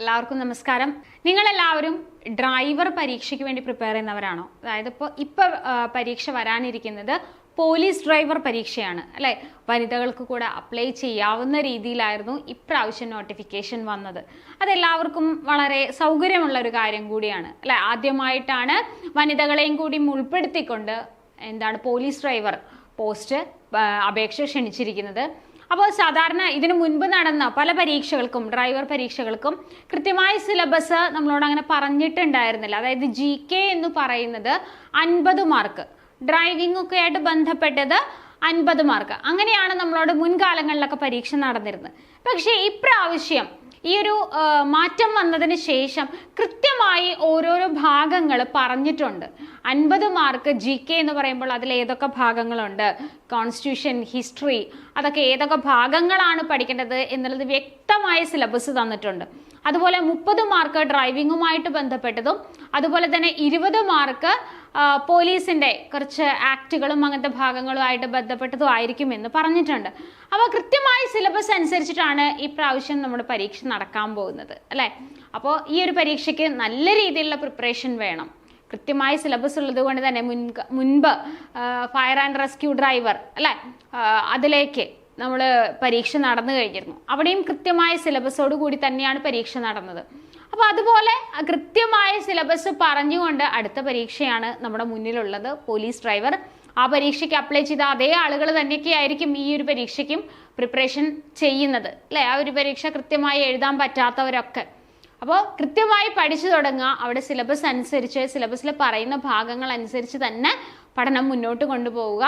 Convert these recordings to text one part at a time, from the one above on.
എല്ലാവർക്കും നമസ്കാരം. നിങ്ങളെല്ലാവരും ഡ്രൈവർ പരീക്ഷയ്ക്ക് വേണ്ടി പ്രിപ്പയർ ചെയ്യുന്നവരാണോ? അതായത് ഇപ്പോൾ ഇപ്പോൾ പരീക്ഷ വരാനിരിക്കുന്നത് പോലീസ് ഡ്രൈവർ പരീക്ഷയാണ് അല്ലെ? വനിതകൾക്ക് കൂടെ അപ്ലൈ ചെയ്യാവുന്ന രീതിയിലായിരുന്നു ഇപ്രാവശ്യം നോട്ടിഫിക്കേഷൻ വന്നത്. അതെല്ലാവർക്കും വളരെ സൗകര്യമുള്ള ഒരു കാര്യം കൂടിയാണ് അല്ലെ? ആദ്യമായിട്ടാണ് വനിതകളെയും കൂടി ഉൾപ്പെടുത്തിക്കൊണ്ട് എന്താണ് പോലീസ് ഡ്രൈവർ പോസ്റ്റ് അപേക്ഷ ക്ഷണിച്ചിരിക്കുന്നത്. അപ്പോൾ സാധാരണ ഇതിനു മുൻപ് നടന്ന പല പരീക്ഷകൾക്കും ഡ്രൈവർ പരീക്ഷകൾക്കും കൃത്യമായ സിലബസ് നമ്മളോട് അങ്ങനെ പറഞ്ഞിട്ടുണ്ടായിരുന്നില്ല. അതായത് ജി കെ എന്ന് പറയുന്നത് അൻപത് മാർക്ക് ഡ്രൈവിംഗ് ഒക്കെ ആയിട്ട് ബന്ധപ്പെട്ടത് അൻപത് മാർക്ക് അങ്ങനെയാണ് നമ്മളോട് മുൻകാലങ്ങളിലൊക്കെ പരീക്ഷ നടന്നിരുന്നത്. പക്ഷേ ഇപ്രാവശ്യം ഈ ഒരു മാറ്റം വന്നതിന് ശേഷം കൃത്യമായി ഓരോരോ ഭാഗങ്ങൾ പറഞ്ഞിട്ടുണ്ട്. അൻപത് മാർക്ക് ജി കെ എന്ന് പറയുമ്പോൾ അതിൽ ഏതൊക്കെ ഭാഗങ്ങളുണ്ട്? കോൺസ്റ്റിറ്റ്യൂഷൻ ഹിസ്റ്ററി അതൊക്കെ ഏതൊക്കെ ഭാഗങ്ങളാണ് പഠിക്കേണ്ടത് എന്നുള്ളത് വ്യക്തമായ സിലബസ് തന്നിട്ടുണ്ട്. അതുപോലെ മുപ്പത് മാർക്ക് ഡ്രൈവിങ്ങുമായിട്ട് ബന്ധപ്പെട്ടതും അതുപോലെ തന്നെ ഇരുപത് മാർക്ക് പോലീസിന്റെ കുറച്ച് ആക്റ്റുകളും അങ്ങനത്തെ ഭാഗങ്ങളുമായിട്ട് ബന്ധപ്പെട്ടതും ആയിരിക്കും എന്ന് പറഞ്ഞിട്ടുണ്ട്. അപ്പോൾ കൃത്യമായ സിലബസ് അനുസരിച്ചിട്ടാണ് ഈ പ്രാവശ്യം നമ്മുടെ പരീക്ഷ നടക്കാൻ പോകുന്നത് അല്ലേ? അപ്പോൾ ഈ ഒരു പരീക്ഷയ്ക്ക് നല്ല രീതിയിലുള്ള പ്രിപ്പറേഷൻ വേണം. കൃത്യമായ സിലബസ് ഉള്ളത് കൊണ്ട് തന്നെ മുൻ മുൻപ് ഫയർ ആൻഡ് റെസ്ക്യൂ ഡ്രൈവർ അല്ലേ? അതിലേക്ക് നമ്മൾ പരീക്ഷ നടന്നു കഴിഞ്ഞിരുന്നു. അവിടെയും കൃത്യമായ സിലബസോട് കൂടി തന്നെയാണ് പരീക്ഷ നടന്നത്. അപ്പോൾ അതുപോലെ കൃത്യമായ സിലബസ് പറഞ്ഞുകൊണ്ട് അടുത്ത പരീക്ഷയാണ് നമ്മുടെ മുന്നിലുള്ളത്. പോലീസ് ഡ്രൈവർ ആ പരീക്ഷയ്ക്ക് അപ്ലൈ ചെയ്ത അതേ ആളുകൾ തന്നെയൊക്കെ ആയിരിക്കും ഈ ഒരു പരീക്ഷയ്ക്കും പ്രിപ്പറേഷൻ ചെയ്യുന്നത്. അല്ലേ? ആ ഒരു പരീക്ഷ കൃത്യമായി എഴുതാൻ പറ്റാത്തവരൊക്കെ. അപ്പോൾ കൃത്യമായി പഠിച്ചു തുടങ്ങുക. അവിടെ സിലബസ് അനുസരിച്ച് സിലബസിൽ പറയുന്ന ഭാഗങ്ങൾ അനുസരിച്ച് തന്നെ പഠനം മുന്നോട്ട് കൊണ്ടുപോവുക.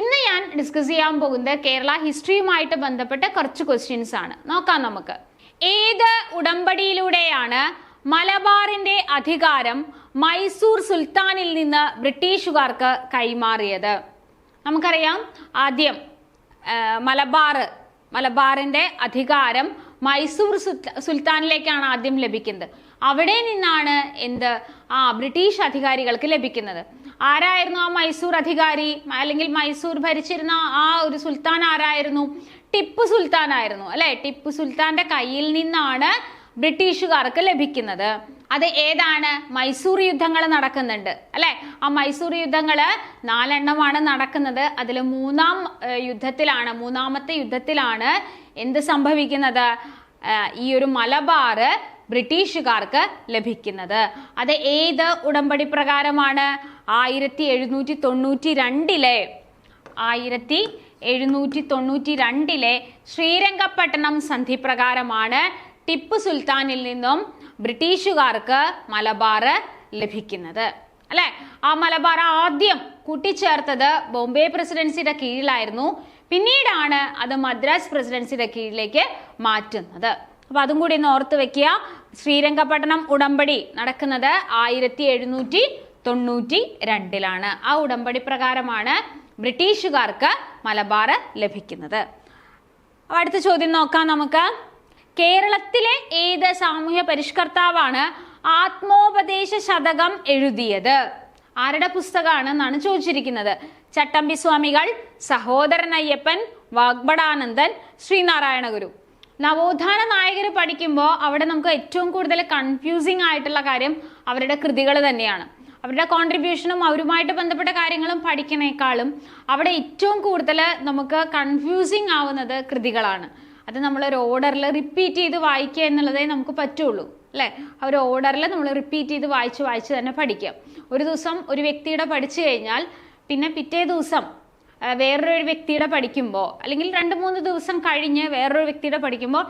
ഇന്ന് ഞാൻ ഡിസ്കസ് ചെയ്യാൻ പോകുന്നത് കേരള ഹിസ്റ്ററിയുമായിട്ട് ബന്ധപ്പെട്ട കുറച്ച് ക്വസ്റ്റ്യൻസ് ആണ്. നോക്കാം നമുക്ക്. ഏത് ഉടമ്പടിയിലൂടെയാണ് മലബാറിന്റെ അധികാരം മൈസൂർ സുൽത്താനിൽ നിന്ന് ബ്രിട്ടീഷുകാർക്ക് കൈമാറിയത്? നമുക്കറിയാം ആദ്യം മലബാർ മലബാറിന്റെ അധികാരം മൈസൂർ സുൽത്താനിലേക്കാണ് ആദ്യം ലഭിക്കുന്നത്. അവിടെ നിന്നാണ് എന്ത്? ആ ബ്രിട്ടീഷ് അധികാരികൾക്ക് ലഭിക്കുന്നത്. ആരായിരുന്നു ആ മൈസൂർ അധികാരി? അല്ലെങ്കിൽ മൈസൂർ ഭരിച്ചിരുന്ന ആ ഒരു സുൽത്താൻ ആരായിരുന്നു? ടിപ്പു സുൽത്താൻ ആയിരുന്നു അല്ലെ? ടിപ്പു സുൽത്താന്റെ കയ്യിൽ നിന്നാണ് ബ്രിട്ടീഷുകാർക്ക് ലഭിക്കുന്നത്. അത് ഏതാണ്? മൈസൂർ യുദ്ധങ്ങൾ നടക്കുന്നുണ്ട് അല്ലെ? ആ മൈസൂർ യുദ്ധങ്ങൾ നാലെണ്ണമാണ് നടക്കുന്നത്. അതിൽ മൂന്നാം യുദ്ധത്തിലാണ് മൂന്നാമത്തെ യുദ്ധത്തിലാണ് എന്ത് സംഭവിക്കുന്നത്? ഈ ഒരു മലബാറ് ബ്രിട്ടീഷുകാർക്ക് ലഭിക്കുന്നത്. അത് ഏത് ഉടമ്പടി പ്രകാരമാണ്? ആയിരത്തി എഴുന്നൂറ്റി തൊണ്ണൂറ്റി രണ്ടിലെ ആയിരത്തി എഴുന്നൂറ്റി തൊണ്ണൂറ്റി രണ്ടിലെ ശ്രീരംഗപട്ടണം സന്ധി പ്രകാരമാണ് ടിപ്പു സുൽത്താനിൽ നിന്നും ബ്രിട്ടീഷുകാർക്ക് മലബാർ ലഭിക്കുന്നത്. അല്ലെ? ആ മലബാർ ആദ്യം കൂട്ടിച്ചേർത്തത് ബോംബെ പ്രസിഡൻസിയുടെ കീഴിലായിരുന്നു. പിന്നീടാണ് അത് മദ്രാസ് പ്രസിഡൻസിയുടെ കീഴിലേക്ക് മാറ്റുന്നത്. അപ്പൊ അതും കൂടി ഒന്ന് ഓർത്ത് വെക്കുക. ശ്രീരംഗപട്ടണം ഉടമ്പടി നടക്കുന്നത് ആയിരത്തി എഴുന്നൂറ്റി തൊണ്ണൂറ്റി രണ്ടിലാണ് ആ ഉടമ്പടി പ്രകാരമാണ് ബ്രിട്ടീഷുകാർക്ക് മലബാർ ലഭിക്കുന്നത്. അടുത്ത ചോദ്യം നോക്കാം നമുക്ക്. കേരളത്തിലെ ഏത് സാമൂഹ്യ പരിഷ്കർത്താവാണ് ആത്മോപദേശ ശതകം എഴുതിയത്? ആരുടെ പുസ്തകമാണ് എന്നാണ് ചോദിച്ചിരിക്കുന്നത്. ചട്ടമ്പി സ്വാമികൾ സഹോദരൻ അയ്യപ്പൻ വാഗ്ബടാനന്ദൻ ശ്രീനാരായണ ഗുരു. നവോത്ഥാന നായകർ പഠിക്കുമ്പോൾ അവിടെ നമുക്ക് ഏറ്റവും കൂടുതൽ കൺഫ്യൂസിങ് ആയിട്ടുള്ള കാര്യം അവരുടെ കൃതികൾ തന്നെയാണ്. അവരുടെ കോൺട്രിബ്യൂഷനും അവരുമായിട്ട് ബന്ധപ്പെട്ട കാര്യങ്ങളും പഠിക്കണേക്കാളും അവിടെ ഏറ്റവും കൂടുതൽ നമുക്ക് കൺഫ്യൂസിങ് ആവുന്നത് കൃതികളാണ്. അത് നമ്മൾ ഒരു ഓർഡറിൽ റിപ്പീറ്റ് ചെയ്ത് വായിക്കുക എന്നുള്ളതേ നമുക്ക് പറ്റുള്ളൂ അല്ലേ? ആ ഒരു ഓർഡറിൽ നമ്മൾ റിപ്പീറ്റ് ചെയ്ത് വായിച്ച് വായിച്ച് തന്നെ പഠിക്കുക ഒരു ദിവസം ഒരു വ്യക്തിയുടെ പഠിച്ചു കഴിഞ്ഞാൽ പിന്നെ പിറ്റേ ദിവസം വേറൊരു വ്യക്തിയുടെ പഠിക്കുമ്പോൾ അല്ലെങ്കിൽ രണ്ട് മൂന്ന് ദിവസം കഴിഞ്ഞ് വേറൊരു വ്യക്തിയുടെ പഠിക്കുമ്പോൾ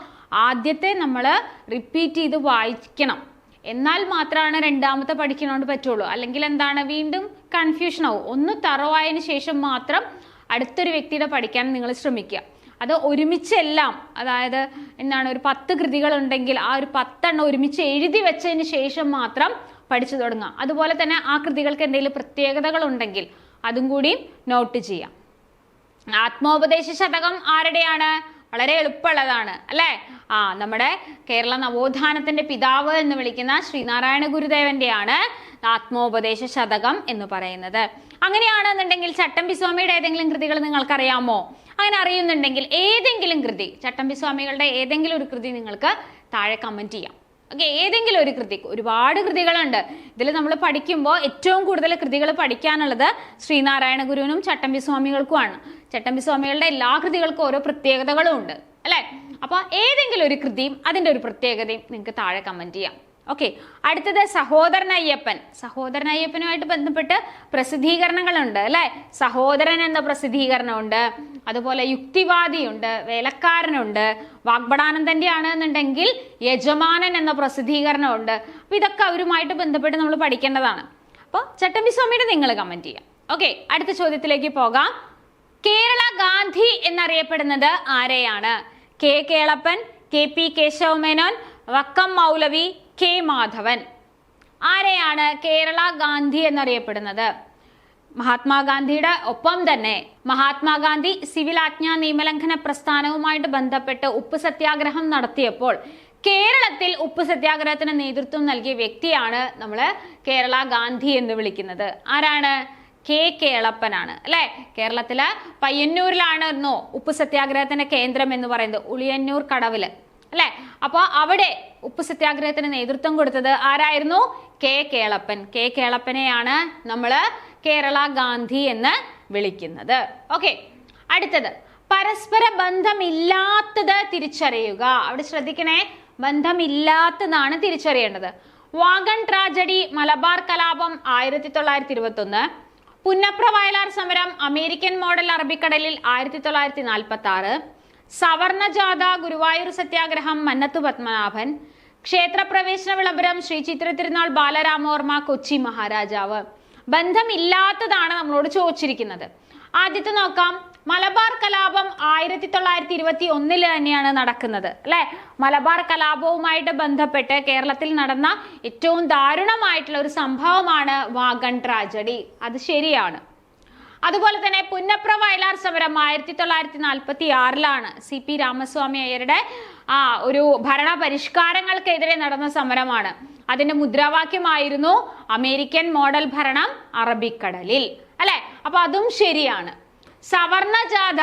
ആദ്യത്തെ നമ്മൾ റിപ്പീറ്റ് ചെയ്ത് വായിക്കണം. എന്നാൽ മാത്രമാണ് രണ്ടാമത്തെ പഠിക്കണോണ്ട് പറ്റുള്ളൂ. അല്ലെങ്കിൽ എന്താണ് വീണ്ടും കൺഫ്യൂഷൻ ആവും. ഒന്ന് തറവായതിനു ശേഷം മാത്രം അടുത്തൊരു വ്യക്തിയുടെ പഠിക്കാൻ നിങ്ങൾ ശ്രമിക്കുക. അത് ഒരുമിച്ചെല്ലാം അതായത് എന്താണ് ഒരു പത്ത് കൃതികൾ ഉണ്ടെങ്കിൽ ആ ഒരു പത്തെണ്ണം ഒരുമിച്ച് എഴുതി വെച്ചതിന് ശേഷം മാത്രം പഠിച്ചു തുടങ്ങുക. അതുപോലെ തന്നെ ആ കൃതികൾക്ക് എന്തെങ്കിലും പ്രത്യേകതകൾ ഉണ്ടെങ്കിൽ അതും കൂടി നോട്ട് ചെയ്യാം ആത്മോപദേശ ശതകം ആരുടെയാണ്? വളരെ എളുപ്പമുള്ളതാണ് അല്ലേ? ആ നമ്മുടെ കേരള നവോത്ഥാനത്തിന്റെ പിതാവ് എന്ന് വിളിക്കുന്ന ശ്രീനാരായണ ഗുരുദേവന്റെയാണ് ആത്മോപദേശ ശതകം എന്ന് പറയുന്നത്. അങ്ങനെയാണെന്നുണ്ടെങ്കിൽ ചട്ടമ്പി സ്വാമിയുടെ ഏതെങ്കിലും കൃതികൾ നിങ്ങൾക്കറിയാമോ? അങ്ങനെ അറിയുന്നുണ്ടെങ്കിൽ ഏതെങ്കിലും കൃതി ചട്ടമ്പി സ്വാമികളുടെ ഏതെങ്കിലും ഒരു കൃതി നിങ്ങൾക്ക് താഴെ കമന്റ് ചെയ്യാം. ഓക്കെ ഏതെങ്കിലും ഒരു കൃതി ഒരുപാട് കൃതികളുണ്ട്. ഇതിൽ നമ്മൾ പഠിക്കുമ്പോൾ ഏറ്റവും കൂടുതൽ കൃതികൾ പഠിക്കാനുള്ളത് ശ്രീനാരായണ ഗുരുവിനും ചട്ടമ്പി സ്വാമികൾക്കുമാണ്. ചട്ടമ്പി സ്വാമികളുടെ എല്ലാ കൃതികൾക്കും ഓരോ പ്രത്യേകതകളും ഉണ്ട് അല്ലേ? അപ്പോൾ ഏതെങ്കിലും ഒരു കൃതിയും അതിന്റെ ഒരു പ്രത്യേകതയും നിങ്ങൾക്ക് താഴെ കമന്റ് ചെയ്യാം. ഓക്കെ അടുത്തത് സഹോദരൻ അയ്യപ്പൻ സഹോദരൻ അയ്യപ്പനുമായിട്ട് ബന്ധപ്പെട്ട് പ്രസിദ്ധീകരണങ്ങളുണ്ട് അല്ലെ? സഹോദരൻ എന്ന പ്രസിദ്ധീകരണമുണ്ട് അതുപോലെ യുക്തിവാദിയുണ്ട് വേലക്കാരനുണ്ട് വാഗ്ബടാനന്ദന്റെ ആണ് എന്നുണ്ടെങ്കിൽ യജമാനൻ എന്ന പ്രസിദ്ധീകരണമുണ്ട്. അപ്പൊ ഇതൊക്കെ അവരുമായിട്ട് ബന്ധപ്പെട്ട് നമ്മൾ പഠിക്കേണ്ടതാണ്. അപ്പോൾ ചട്ടമ്പി സ്വാമിയുടെ നിങ്ങൾ കമന്റ് ചെയ്യാം. ഓക്കെ അടുത്ത ചോദ്യത്തിലേക്ക് പോകാം. കേരള ഗാന്ധി എന്നറിയപ്പെടുന്നത് ആരെയാണ്? K Kelappan K P Kesava Menon Vakkom Moulavi K Madhavan. ആരെയാണ് കേരള ഗാന്ധി എന്നറിയപ്പെടുന്നത്? മഹാത്മാഗാന്ധിയുടെ ഒപ്പം തന്നെ മഹാത്മാഗാന്ധി സിവിൽ ആജ്ഞാ നിയമലംഘന പ്രസ്ഥാനവുമായിട്ട് ബന്ധപ്പെട്ട് ഉപ്പ് സത്യാഗ്രഹം നടത്തിയപ്പോൾ കേരളത്തിൽ ഉപ്പ് സത്യാഗ്രഹത്തിന് നേതൃത്വം നൽകിയ വ്യക്തിയാണ് നമ്മൾ കേരള ഗാന്ധി എന്ന് വിളിക്കുന്നത്. ആരാണ്? കെ കേളപ്പനാണ്. അല്ലെ? കേരളത്തിലെ പയ്യന്നൂരിലാണെന്നോ ഉപ്പ് സത്യാഗ്രഹത്തിന്റെ കേന്ദ്രം എന്ന് പറയുന്നത്. ഉളിയന്നൂർ കടവിൽ. അല്ലെ? അപ്പോൾ അവിടെ ഉപ്പ് സത്യാഗ്രഹത്തിന് നേതൃത്വം കൊടുത്തത് ആരായിരുന്നു? കെ കേളപ്പൻ. കെ കേളപ്പനെയാണ് നമ്മൾ കേരള ഗാന്ധി എന്ന് വിളിക്കുന്നത്. ഓക്കെ അടുത്തത്. പരസ്പര ബന്ധമില്ലാത്തത് തിരിച്ചറിയുക. അവിടെ ശ്രദ്ധിക്കണേ ബന്ധമില്ലാത്തതാണ് തിരിച്ചറിയേണ്ടത്. വാഗൺ ട്രാജഡി മലബാർ കലാപം ആയിരത്തി തൊള്ളായിരത്തി ഇരുപത്തി ഒന്ന് പുന്നപ്ര വയലാർ സമരം അമേരിക്കൻ മോഡൽ അറബിക്കടലിൽ ആയിരത്തി തൊള്ളായിരത്തി നാൽപ്പത്തി ആറ് സവർണ ജാഥ ഗുരുവായൂർ സത്യാഗ്രഹം മന്നത്തു പത്മനാഭൻ ക്ഷേത്രപ്രവേശന വിളംബരം ശ്രീ ചിത്ര തിരുനാൾ ബാലരാമവർമ്മ കൊച്ചി മഹാരാജാവ്. ബന്ധമില്ലാത്തതാണ് നമ്മളോട് ചോദിച്ചിരിക്കുന്നത്. ആദ്യത്തെ നോക്കാം. മലബാർ കലാപം ആയിരത്തി തൊള്ളായിരത്തി ഇരുപത്തി ഒന്നിൽ തന്നെയാണ് നടക്കുന്നത് അല്ലെ? മലബാർ കലാപവുമായിട്ട് ബന്ധപ്പെട്ട് കേരളത്തിൽ നടന്ന ഏറ്റവും ദാരുണമായിട്ടുള്ള ഒരു സംഭവമാണ് വാഗൺ ട്രാജഡി. അത് ശരിയാണ്. അതുപോലെ തന്നെ പുന്നപ്ര വയലാർ സമരം ആയിരത്തി തൊള്ളായിരത്തി നാൽപ്പത്തി ആറിലാണ് സി പി രാമസ്വാമി അയ്യരുടെ ആ ഒരു ഭരണ പരിഷ്കാരങ്ങൾക്കെതിരെ നടന്ന സമരമാണ്. അതിന്റെ മുദ്രാവാക്യമായിരുന്നു അമേരിക്കൻ മോഡൽ ഭരണം അറബിക്കടലിൽ. അല്ലെ? അപ്പൊ അതും ശരിയാണ്. സവർണ ജാഥ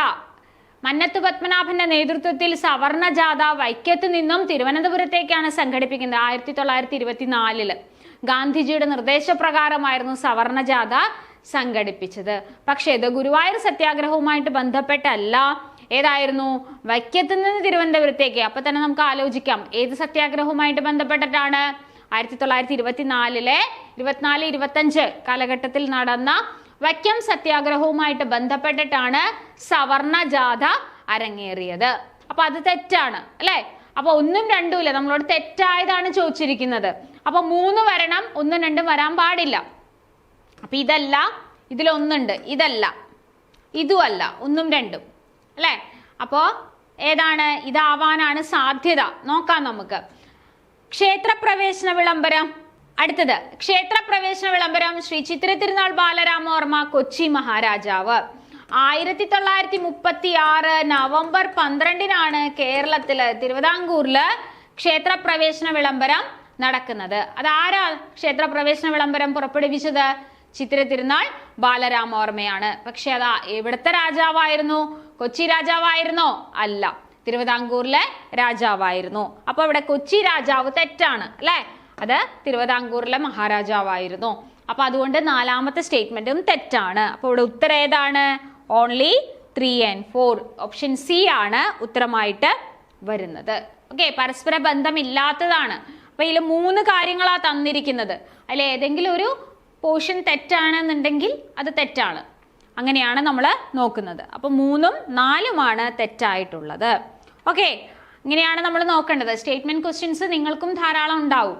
മന്നത്ത് പത്മനാഭന്റെ നേതൃത്വത്തിൽ സവർണ ജാഥ വൈക്കത്ത് നിന്നും തിരുവനന്തപുരത്തേക്കാണ് സംഘടിപ്പിക്കുന്നത് ആയിരത്തി തൊള്ളായിരത്തി ഇരുപത്തിനാലിൽ ഗാന്ധിജിയുടെ നിർദ്ദേശപ്രകാരമായിരുന്നു സവർണ ജാഥ സംഘടിപ്പിച്ചത്. പക്ഷേ ഇത് ഗുരുവായൂർ സത്യാഗ്രഹവുമായിട്ട് ബന്ധപ്പെട്ടല്ല. ഏതായിരുന്നു? വൈക്കത്ത് നിന്ന് തിരുവനന്തപുരത്തേക്ക്. അപ്പൊ തന്നെ നമുക്ക് ആലോചിക്കാം. ഏത് സത്യാഗ്രഹവുമായിട്ട് ബന്ധപ്പെട്ടിട്ടാണ്? ആയിരത്തി തൊള്ളായിരത്തി ഇരുപത്തിനാലിലെ ഇരുപത്തിനാല് ഇരുപത്തഞ്ച് കാലഘട്ടത്തിൽ നടന്ന വൈക്കം സത്യാഗ്രഹവുമായിട്ട് ബന്ധപ്പെട്ടിട്ടാണ് സവർണ ജാഥ അരങ്ങേറിയത്. അപ്പൊ അത് തെറ്റാണ് അല്ലെ? അപ്പൊ ഒന്നും രണ്ടും ഇല്ല നമ്മളോട് തെറ്റായതാണ് ചോദിച്ചിരിക്കുന്നത്. അപ്പൊ മൂന്ന് വരണം ഒന്നും രണ്ടും വരാൻ പാടില്ല. അപ്പൊ ഇതല്ല ഇതിലൊന്നുണ്ട് ഇതല്ല. ഇതുമല്ല ഒന്നും രണ്ടും. അല്ലേ? അപ്പോ ഏതാണ്? ഇതാവാനാണ് സാധ്യത. നോക്കാം നമുക്ക്. ക്ഷേത്രപ്രവേശന വിളംബരം. അടുത്തത്. ക്ഷേത്രപ്രവേശന വിളംബരം. ശ്രീ ചിത്ര തിരുനാൾ ബാലരാമവർമ്മ കൊച്ചി മഹാരാജാവ്. ആയിരത്തി തൊള്ളായിരത്തി മുപ്പത്തി ആറ് നവംബർ പന്ത്രണ്ടിനാണ് കേരളത്തിൽ തിരുവിതാംകൂറിൽ ക്ഷേത്രപ്രവേശന വിളംബരം നടക്കുന്നത്. അതാരാ ക്ഷേത്രപ്രവേശന വിളംബരം പുറപ്പെടുവിച്ചത്? ചിത്ര തിരുനാൾ ബാലരാമവർമ്മയാണ് പക്ഷെ അതാ എവിടുത്തെ രാജാവായിരുന്നു? കൊച്ചി രാജാവായിരുന്നോ? അല്ല. തിരുവിതാംകൂറിലെ രാജാവായിരുന്നു. അപ്പൊ ഇവിടെ കൊച്ചി രാജാവ് തെറ്റാണ് അല്ലെ? അത് തിരുവിതാംകൂറിലെ മഹാരാജാവായിരുന്നു. അപ്പൊ അതുകൊണ്ട് നാലാമത്തെ സ്റ്റേറ്റ്മെന്റും തെറ്റാണ്. അപ്പൊ ഇവിടെ ഉത്തരം ഏതാണ്? Only three and four option C ആണ് ഉത്തരമായിട്ട് വരുന്നത്. ഓക്കെ പരസ്പര ബന്ധമില്ലാത്തതാണ്. അപ്പൊ ഇതിൽ മൂന്ന് കാര്യങ്ങളാ തന്നിരിക്കുന്നത്. അതിൽ ഏതെങ്കിലും ഒരു പോർഷൻ തെറ്റാണെന്നുണ്ടെങ്കിൽ അത് തെറ്റാണ്. അങ്ങനെയാണ് നമ്മൾ നോക്കുന്നത്. അപ്പോൾ മൂന്നും നാലുമാണ് തെറ്റായിട്ടുള്ളത്. ഓക്കെ ഇങ്ങനെയാണ് നമ്മൾ നോക്കേണ്ടത്. സ്റ്റേറ്റ്മെന്റ് ക്വസ്റ്റ്യൻസ് നിങ്ങൾക്കും ധാരാളം ഉണ്ടാവും.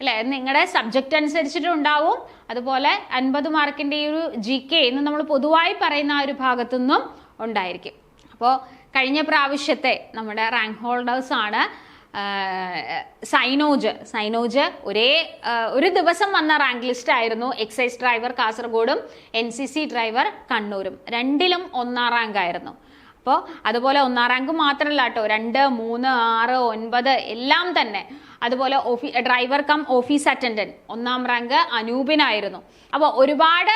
അല്ലേ? നിങ്ങളുടെ സബ്ജക്റ്റ് അനുസരിച്ചിട്ടും ഉണ്ടാവും. അതുപോലെ അൻപത് മാർക്കിന്റെ ഈ ഒരു ജി കെ എന്ന് നമ്മൾ പൊതുവായി പറയുന്ന ആ ഒരു ഭാഗത്തുനിന്നും ഉണ്ടായിരിക്കും. അപ്പോൾ കഴിഞ്ഞ പ്രാവശ്യത്തെ നമ്മുടെ റാങ്ക് ഹോൾഡേഴ്സ് ആണ് സൈനോജ്. സൈനോജ് ഒരേ ഒരു ദിവസം വന്ന റാങ്ക് ലിസ്റ്റ് ആയിരുന്നു എക്സൈസ് ഡ്രൈവർ കാസർഗോഡും എൻ സി സി ഡ്രൈവർ കണ്ണൂരും. രണ്ടിലും ഒന്നാം റാങ്ക് ആയിരുന്നു. അപ്പോൾ അതുപോലെ ഒന്നാം റാങ്ക് മാത്രമല്ല കേട്ടോ. രണ്ട് മൂന്ന് ആറ് ഒൻപത് എല്ലാം തന്നെ. അതുപോലെ ഓഫീ ഡ്രൈവർ കം ഓഫീസ് അറ്റൻഡന്റ് ഒന്നാം റാങ്ക് അനൂപിനായിരുന്നു. അപ്പോൾ ഒരുപാട്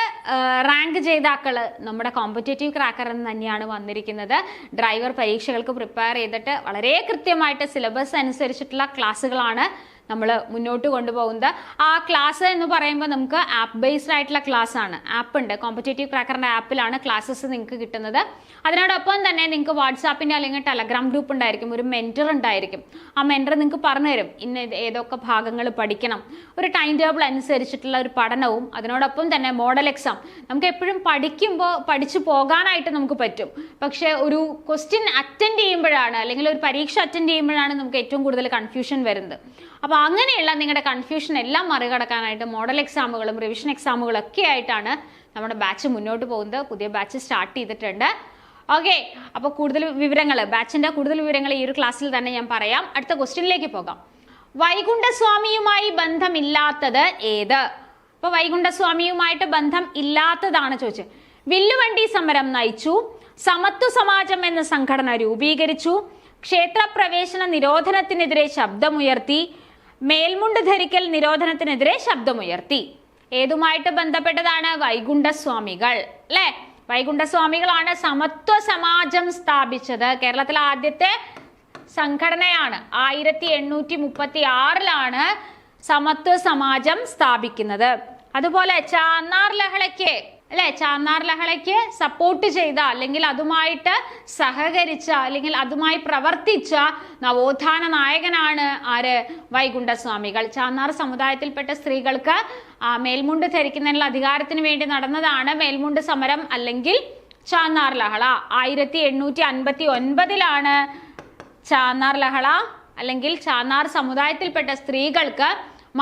റാങ്ക് ജേതാക്കൾ നമ്മുടെ കോമ്പറ്റേറ്റീവ് ക്രാക്കർ എന്ന് തന്നെയാണ് വന്നിരിക്കുന്നത്. ഡ്രൈവർ പരീക്ഷകൾക്ക് പ്രിപ്പയർ ചെയ്തിട്ട് വളരെ കൃത്യമായിട്ട് സിലബസ് അനുസരിച്ചിട്ടുള്ള ക്ലാസ്സുകളാണ് നമ്മൾ മുന്നോട്ട് കൊണ്ടുപോകുന്നത്. ആ ക്ലാസ് എന്ന് പറയുമ്പോൾ നമുക്ക് ആപ്പ് ബേസ്ഡ് ആയിട്ടുള്ള ക്ലാസ് ആണ്. ആപ്പ് ഉണ്ട്. കോമ്പറ്റേറ്റീവ് ക്രാക്കറിന്റെ ആപ്പിലാണ് ക്ലാസ്സസ് നിങ്ങൾക്ക് കിട്ടുന്നത്. അതിനോടൊപ്പം തന്നെ നിങ്ങൾക്ക് വാട്സാപ്പിന്റെ അല്ലെങ്കിൽ ടെലഗ്രാം ഗ്രൂപ്പ് ഉണ്ടായിരിക്കും. ഒരു മെന്റർ ഉണ്ടായിരിക്കും. ആ മെന്റർ നിങ്ങൾക്ക് പറഞ്ഞുതരും. ഇന്ന ഏതൊക്കെ ഭാഗങ്ങൾ പഠിക്കണം. ഒരു ടൈം ടേബിൾ അനുസരിച്ചിട്ടുള്ള ഒരു പഠനവും അതിനോടൊപ്പം തന്നെ മോഡൽ എക്സാം നമുക്ക് എപ്പോഴും പഠിക്കുമ്പോൾ പഠിച്ചു പോകാനായിട്ട് നമുക്ക് പറ്റും. പക്ഷേ ഒരു ക്വസ്റ്റ്യൻ അറ്റൻഡ് ചെയ്യുമ്പോഴാണ് അല്ലെങ്കിൽ ഒരു പരീക്ഷ അറ്റൻഡ് ചെയ്യുമ്പോഴാണ് നമുക്ക് ഏറ്റവും കൂടുതൽ കൺഫ്യൂഷൻ വരുന്നത്. അപ്പോൾ അങ്ങനെയുള്ള നിങ്ങളുടെ കൺഫ്യൂഷൻ എല്ലാം മറികടക്കാനായിട്ട് മോഡൽ എക്സാമുകളും റിവിഷൻ എക്സാമുകളും ഒക്കെ ആയിട്ടാണ് നമ്മുടെ ബാച്ച് മുന്നോട്ട് പോകുന്നത്. പുതിയ ബാച്ച് സ്റ്റാർട്ട് ചെയ്തിട്ടുണ്ട്. ഓക്കെ അപ്പോൾ കൂടുതൽ വിവരങ്ങൾ ബാച്ചിന്റെ കൂടുതൽ വിവരങ്ങൾ ഈ ഒരു ക്ലാസ്സിൽ തന്നെ ഞാൻ പറയാം. അടുത്ത ക്വസ്റ്റ്യനിലേക്ക് പോകാം. വൈകുണ്ഠസ്വാമിയുമായി ബന്ധമില്ലാത്തത് ഏത്? അപ്പൊ വൈകുണ്ഠസ്വാമിയുമായിട്ട് ബന്ധം ഇല്ലാത്തതാണ് ചോദിച്ചത്. വില്ലുവണ്ടി സമരം നയിച്ചു സമത്വ സമാജം എന്ന സംഘടന രൂപീകരിച്ചു ക്ഷേത്രപ്രവേശന നിരോധനത്തിനെതിരെ ശബ്ദമുയർത്തി മേൽമുണ്ട് ധരിക്കൽ നിരോധനത്തിനെതിരെ ശബ്ദമുയർത്തി. ഏതുമായിട്ട് ബന്ധപ്പെട്ടതാണ് വൈകുണ്ഠസ്വാമികൾ? അല്ലെ? വൈകുണ്ഠസ്വാമികളാണ് സമത്വ സമാജം സ്ഥാപിച്ചത്. കേരളത്തിലെ ആദ്യത്തെ സംഘടനയാണ്. ആയിരത്തി എണ്ണൂറ്റി മുപ്പത്തി ആറിലാണ് സമത്വ സമാജം സ്ഥാപിക്കുന്നത്. അതുപോലെ ചാന്നാർ ലഹളയ്ക്ക് അല്ലെ? ചാന്നാർ ലഹളയ്ക്ക് സപ്പോർട്ട് ചെയ്ത അല്ലെങ്കിൽ അതുമായിട്ട് സഹകരിച്ച അല്ലെങ്കിൽ അതുമായി പ്രവർത്തിച്ച നവോത്ഥാന നായകനാണ് ആര്? വൈകുണ്ഠസ്വാമികൾ. ചാന്നാർ സമുദായത്തിൽപ്പെട്ട സ്ത്രീകൾക്ക് മേൽമുണ്ട് ധരിക്കുന്നതിനുള്ള അധികാരത്തിന് വേണ്ടി നടന്നതാണ് മേൽമുണ്ട് സമരം അല്ലെങ്കിൽ ചാന്നാർ ലഹള ആയിരത്തി എണ്ണൂറ്റി അൻപത്തി ഒൻപതിലാണ് ചാന്നാർ ലഹള അല്ലെങ്കിൽ ചാന്നാർ സമുദായത്തിൽപ്പെട്ട സ്ത്രീകൾക്ക്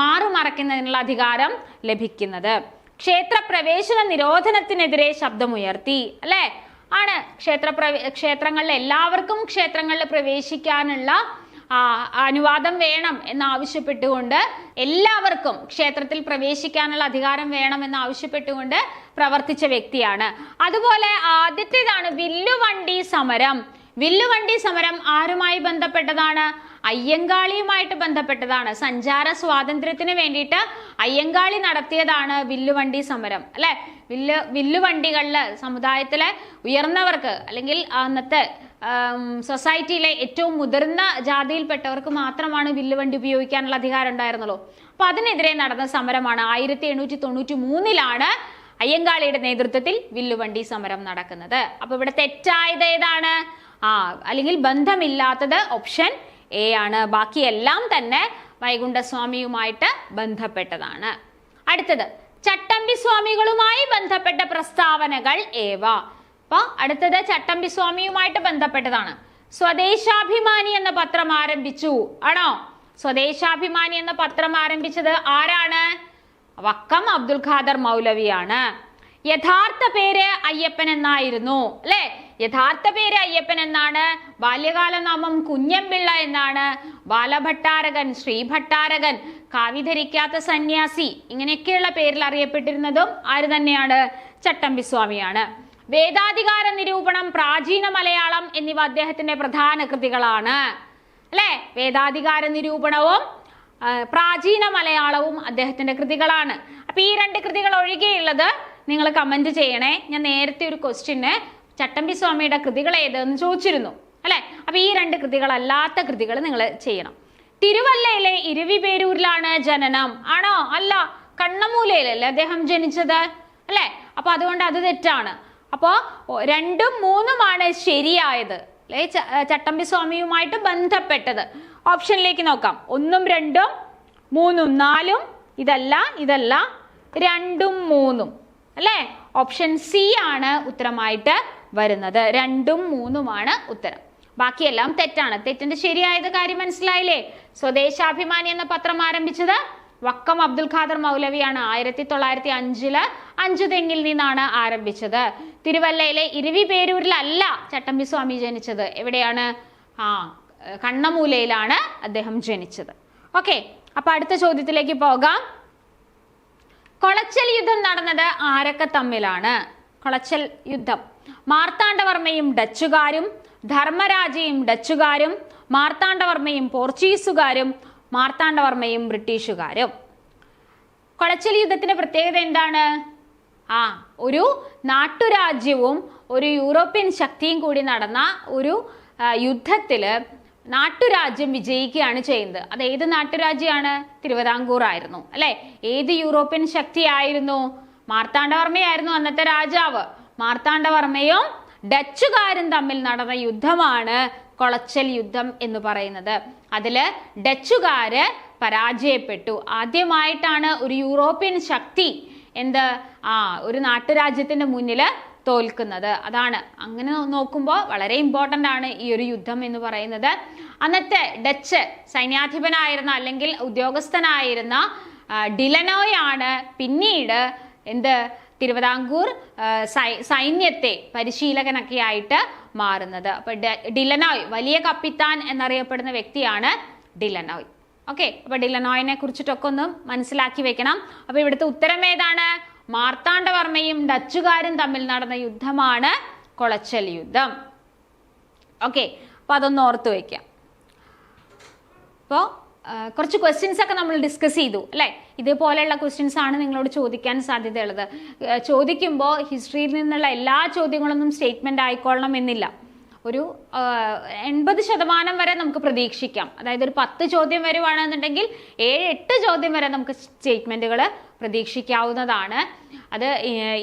മാറുമറയ്ക്കുന്നതിനുള്ള അധികാരം ലഭിക്കുന്നത്. ക്ഷേത്രപ്രവേശന നിരോധനത്തിനെതിരെ ശബ്ദമുയർത്തി അല്ലേ? ആണ് ക്ഷേത്രപ്രവേ ക്ഷേത്രങ്ങളിൽ എല്ലാവർക്കും ക്ഷേത്രങ്ങളിൽ പ്രവേശിക്കാനുള്ള അനുവാദം വേണം എന്നാവശ്യപ്പെട്ടുകൊണ്ട് എല്ലാവർക്കും ക്ഷേത്രത്തിൽ പ്രവേശിക്കാനുള്ള അധികാരം വേണം എന്നാവശ്യപ്പെട്ടുകൊണ്ട് പ്രവർത്തിച്ച വ്യക്തിയാണ്. അതുപോലെ ആദ്യത്തേതാണ് വില്ലുവണ്ടി സമരം. വില്ലുവണ്ടി സമരം ആരുമായി ബന്ധപ്പെട്ടതാണ്? അയ്യങ്കാളിയുമായിട്ട് ബന്ധപ്പെട്ടതാണ്. സഞ്ചാര സ്വാതന്ത്ര്യത്തിന് വേണ്ടിയിട്ട് അയ്യങ്കാളി നടത്തിയതാണ് വില്ലുവണ്ടി സമരം അല്ലെ? വില്ല് വില്ലുവണ്ടികളിൽ സമുദായത്തിലെ ഉയർന്നവർക്ക് അല്ലെങ്കിൽ അന്നത്തെ സൊസൈറ്റിയിലെ ഏറ്റവും മുതിർന്ന ജാതിയിൽപ്പെട്ടവർക്ക് മാത്രമാണ് വില്ലുവണ്ടി ഉപയോഗിക്കാനുള്ള അധികാരം ഉണ്ടായിരുന്നുള്ളൂ. അപ്പൊ അതിനെതിരെ നടന്ന സമരമാണ് ആയിരത്തി എണ്ണൂറ്റി തൊണ്ണൂറ്റി മൂന്നിലാണ് അയ്യങ്കാളിയുടെ നേതൃത്വത്തിൽ വില്ലുവണ്ടി സമരം നടക്കുന്നത്. അപ്പൊ ഇവിടെ തെറ്റായത് ഏതാണ്? ആ അല്ലെങ്കിൽ ബന്ധമില്ലാത്തത് ഓപ്ഷൻ എ ആണ്. ബാക്കിയെല്ലാം തന്നെ വൈകുണ്ഠസ്വാമിയുമായിട്ട് ബന്ധപ്പെട്ടതാണ്. അടുത്തത് ചട്ടമ്പി സ്വാമികളുമായി ബന്ധപ്പെട്ട പ്രസ്താവനകൾ ഏവ? അപ്പൊ അടുത്തത് ചട്ടമ്പി സ്വാമിയുമായിട്ട് ബന്ധപ്പെട്ടതാണ്. സ്വദേശാഭിമാനി എന്ന പത്രം ആരംഭിച്ചു. ആണോ? സ്വദേശാഭിമാനി എന്ന പത്രം ആരംഭിച്ചത് ആരാണ്? വക്കം അബ്ദുൽ ഖാദർ മൗലവിയാണ്. യഥാർത്ഥ പേര് അയ്യപ്പൻ എന്നായിരുന്നു അല്ലെ? യഥാർത്ഥ പേര് അയ്യപ്പൻ എന്നാണ് ബാല്യകാല നാമം കുഞ്ഞമ്പിള്ള എന്നാണ് ബാലഭട്ടാരകൻ ശ്രീഭട്ടാരകൻ കാവി ധരിക്കാത്ത സന്യാസി ഇങ്ങനെയൊക്കെയുള്ള പേരിൽ അറിയപ്പെട്ടിരുന്നതും ആര് തന്നെയാണ്? ചട്ടമ്പി സ്വാമിയാണ്. വേദാധികാര നിരൂപണം പ്രാചീന മലയാളം എന്നിവ അദ്ദേഹത്തിന്റെ പ്രധാന കൃതികളാണ്. അല്ലെ? വേദാധികാര നിരൂപണവും പ്രാചീന മലയാളവും അദ്ദേഹത്തിന്റെ കൃതികളാണ്. അപ്പൊ ഈ രണ്ട് കൃതികൾ ഒഴികെയുള്ളത് നിങ്ങൾ കമന്റ് ചെയ്യണേ. ഞാൻ നേരത്തെ ഒരു ക്വസ്റ്റ്യന് ചട്ടമ്പി സ്വാമിയുടെ കൃതികൾ ഏതെന്ന് ചോദിച്ചിരുന്നു അല്ലെ? അപ്പൊ ഈ രണ്ട് കൃതികളല്ലാത്ത കൃതികൾ നിങ്ങൾ ചെയ്യണം. തിരുവല്ലയിലെ ഇരുവിപേരൂരിലാണ് ജനനം. ആണോ? അല്ല കണ്ണമൂലയിലല്ലേ അദ്ദേഹം ജനിച്ചത് അല്ലെ? അപ്പൊ അതുകൊണ്ട് അത് തെറ്റാണ്. അപ്പോൾ രണ്ടും മൂന്നുമാണ് ശരിയായത് അല്ലെ? ചട്ടമ്പി സ്വാമിയുമായിട്ട് ബന്ധപ്പെട്ടത്. ഓപ്ഷനിലേക്ക് നോക്കാം. ഒന്നും രണ്ടും മൂന്നും നാലും ഇതല്ല ഇതല്ല രണ്ടും മൂന്നും. അല്ലേ? ഓപ്ഷൻ സി ആണ് ഉത്തരമായിട്ട് വരുന്നത്. രണ്ടും മൂന്നുമാണ് ഉത്തരം. ബാക്കിയെല്ലാം തെറ്റാണ്. തെറ്റിന്റെ ശരിയായത് കാര്യം മനസ്സിലായില്ലേ? സ്വദേശാഭിമാനി എന്ന പത്രം ആരംഭിച്ചത് വക്കം അബ്ദുൽ ഖാദർ മൗലവിയാണ്. ആയിരത്തി തൊള്ളായിരത്തി അഞ്ചിൽ അഞ്ചു തെങ്ങിൽ നിന്നാണ് ആരംഭിച്ചത്. തിരുവല്ലയിലെ ഇരുവിപേരൂരിലല്ല ചട്ടമ്പി സ്വാമി ജനിച്ചത്. എവിടെയാണ്? ആ കണ്ണമൂലയിലാണ് അദ്ദേഹം ജനിച്ചത്. ഓക്കെ അപ്പൊ അടുത്ത ചോദ്യത്തിലേക്ക് പോകാം. കൊളച്ചൽ യുദ്ധം നടന്നത് ആരൊക്കെ തമ്മിലാണ്? കൊളച്ചൽ യുദ്ധം. മാർത്താണ്ഡവർമ്മയും ഡച്ചുകാരും ധർമ്മരാജയും ഡച്ചുകാരും മാർത്താണ്ഡവർമ്മയും പോർച്ചുഗീസുകാരും മാർത്താണ്ഡവർമ്മയും ബ്രിട്ടീഷുകാരും. കൊളച്ചൽ യുദ്ധത്തിന്റെ പ്രത്യേകത എന്താണ്? ആ ഒരു നാട്ടുരാജ്യവും ഒരു യൂറോപ്യൻ ശക്തിയും കൂടി നടന്ന ഒരു യുദ്ധത്തിൽ നാട്ടുരാജ്യം വിജയിക്കുകയാണ് ചെയ്യുന്നത്. അത് ഏത് നാട്ടുരാജ്യമാണ്? തിരുവിതാംകൂർ ആയിരുന്നു അല്ലെ? ഏത് യൂറോപ്യൻ ശക്തിയായിരുന്നു? മാർത്താണ്ഡവർമ്മയായിരുന്നു അന്നത്തെ രാജാവ്. മാർത്താണ്ഡവർമ്മയും ഡച്ചുകാരും തമ്മിൽ നടന്ന യുദ്ധമാണ് കൊളച്ചൽ യുദ്ധം എന്ന് പറയുന്നത്. അതിൽ ഡച്ചുകാര് പരാജയപ്പെട്ടു. ആദ്യമായിട്ടാണ് ഒരു യൂറോപ്യൻ ശക്തി എന്ത്? ആ ഒരു നാട്ടുരാജ്യത്തിന്റെ മുന്നിൽ തോൽക്കുന്നത്. അതാണ്. അങ്ങനെ നോക്കുമ്പോൾ വളരെ ഇമ്പോർട്ടന്റ് ആണ് ഈ ഒരു യുദ്ധം എന്ന് പറയുന്നത്. അന്നത്തെ ഡച്ച് സൈന്യാധിപനായിരുന്ന അല്ലെങ്കിൽ ഉദ്യോഗസ്ഥനായിരുന്ന ഡിലനോയാണ് പിന്നീട് എന്ത് തിരുവിതാംകൂർ സൈന്യത്തെ പരിശീലകനൊക്കെ ആയിട്ട് മാറുന്നത്. അപ്പൊ ഡിലനോയ് വലിയ കപ്പിത്താൻ എന്നറിയപ്പെടുന്ന വ്യക്തിയാണ് ഡിലനോയ്. ഓക്കെ? അപ്പൊ ഡിലനോയിനെ കുറിച്ചിട്ടൊക്കെ ഒന്ന് മനസ്സിലാക്കി വെക്കണം. അപ്പൊ ഇവിടുത്തെ ഉത്തരം ഏതാണ്? മാർത്താണ്ഡവർമ്മയും ഡച്ചുകാരും തമ്മിൽ നടന്ന യുദ്ധമാണ് കൊളച്ചൽ യുദ്ധം. ഓക്കെ അപ്പൊ അതൊന്ന് ഓർത്ത് വയ്ക്കാം അപ്പോൾ കുറച്ച് ക്വസ്റ്റ്യൻസ് ഒക്കെ നമ്മൾ ഡിസ്കസ് ചെയ്തു അല്ലേ? ഇതേപോലെയുള്ള ക്വസ്റ്റ്യൻസ് ആണ് നിങ്ങളോട് ചോദിക്കാൻ സാധ്യതയുള്ളത്. ചോദിക്കുമ്പോൾ ഹിസ്റ്ററിയിൽ നിന്നുള്ള എല്ലാ ചോദ്യങ്ങളൊന്നും സ്റ്റേറ്റ്മെന്റ് ആയിക്കൊള്ളണം എന്നില്ല. ഒരു എൺപത് ശതമാനം വരെ നമുക്ക് പ്രതീക്ഷിക്കാം. അതായത് ഒരു പത്ത് ചോദ്യം വരുവാണെന്നുണ്ടെങ്കിൽ ഏഴ് എട്ട് ചോദ്യം വരെ നമുക്ക് സ്റ്റേറ്റ്മെന്റുകൾ പ്രതീക്ഷിക്കാവുന്നതാണ്. അത്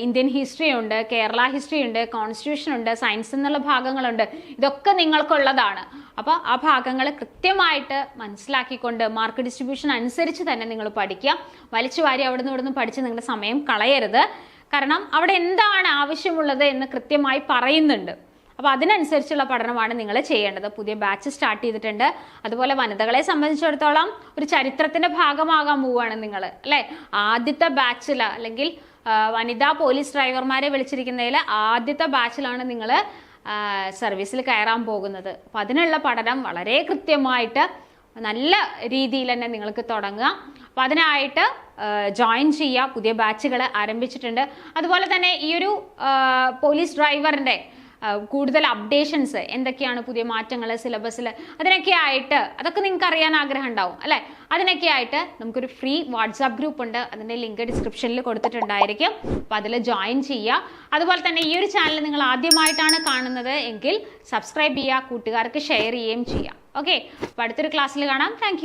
ഇന്ത്യൻ ഹിസ്റ്ററി ഉണ്ട് കേരള ഹിസ്റ്ററി ഉണ്ട് കോൺസ്റ്റിറ്റ്യൂഷൻ ഉണ്ട് സയൻസ് എന്നുള്ള ഭാഗങ്ങളുണ്ട്. ഇതൊക്കെ നിങ്ങൾക്കുള്ളതാണ്. അപ്പോൾ ആ ഭാഗങ്ങൾ കൃത്യമായിട്ട് മനസ്സിലാക്കിക്കൊണ്ട് മാർക്ക് ഡിസ്ട്രിബ്യൂഷൻ അനുസരിച്ച് തന്നെ നിങ്ങൾ പഠിക്കുക. വലിച്ചു വാരി അവിടെ നിന്ന് ഇവിടുന്ന് പഠിച്ച് നിങ്ങളുടെ സമയം കളയരുത്. കാരണം അവിടെ എന്താണ് ആവശ്യമുള്ളത് എന്ന് കൃത്യമായി പറയുന്നുണ്ട്. അപ്പോൾ അതിനനുസരിച്ചുള്ള പഠനമാണ് നിങ്ങൾ ചെയ്യേണ്ടത്. പുതിയ ബാച്ച് സ്റ്റാർട്ട് ചെയ്തിട്ടുണ്ട്. അതുപോലെ വനിതകളെ സംബന്ധിച്ചിടത്തോളം ഒരു ചരിത്രത്തിന്റെ ഭാഗമാകാൻ പോവുകയാണ് നിങ്ങൾ അല്ലേ? ആദ്യത്തെ ബാച്ചിൽ അല്ലെങ്കിൽ വനിതാ പോലീസ് ഡ്രൈവർമാരെ വിളിച്ചിരിക്കുന്നതിൽ ആദ്യത്തെ ബാച്ചിലാണ് നിങ്ങൾ സർവീസിൽ കയറാൻ പോകുന്നത്. അപ്പോൾ അതിനുള്ള പഠനം വളരെ കൃത്യമായിട്ട് നല്ല രീതിയിൽ തന്നെ നിങ്ങൾക്ക് തുടങ്ങുക അപ്പോൾ അതിനായിട്ട് ജോയിൻ ചെയ്യുക. പുതിയ ബാച്ചുകൾ ആരംഭിച്ചിട്ടുണ്ട്. അതുപോലെ തന്നെ ഈ ഒരു പോലീസ് ഡ്രൈവറിന്റെ കൂടുതൽ അപ്ഡേഷൻസ് എന്തൊക്കെയാണ് പുതിയ മാറ്റങ്ങൾ സിലബസിൽ അതിനൊക്കെ ആയിട്ട് അതൊക്കെ നിങ്ങൾക്ക് അറിയാൻ ആഗ്രഹം ഉണ്ടാവും അല്ലേ? അതിനൊക്കെ ആയിട്ട് നമുക്കൊരു ഫ്രീ വാട്സാപ്പ് ഗ്രൂപ്പ് ഉണ്ട്. അതിന്റെ ലിങ്ക് ഡിസ്ക്രിപ്ഷനിൽ കൊടുത്തിട്ടുണ്ടായിരിക്കും. അപ്പോൾ അതിൽ ജോയിൻ ചെയ്യുക. അതുപോലെ തന്നെ ഈ ഒരു ചാനൽ നിങ്ങൾ ആദ്യമായിട്ടാണ് കാണുന്നത് എങ്കിൽ സബ്സ്ക്രൈബ് ചെയ്യുക കൂട്ടുകാർക്ക് ഷെയർ ചെയ്യുകയും ചെയ്യാം ഓക്കെ അപ്പോൾ അടുത്തൊരു ക്ലാസ്സിൽ കാണാം. താങ്ക്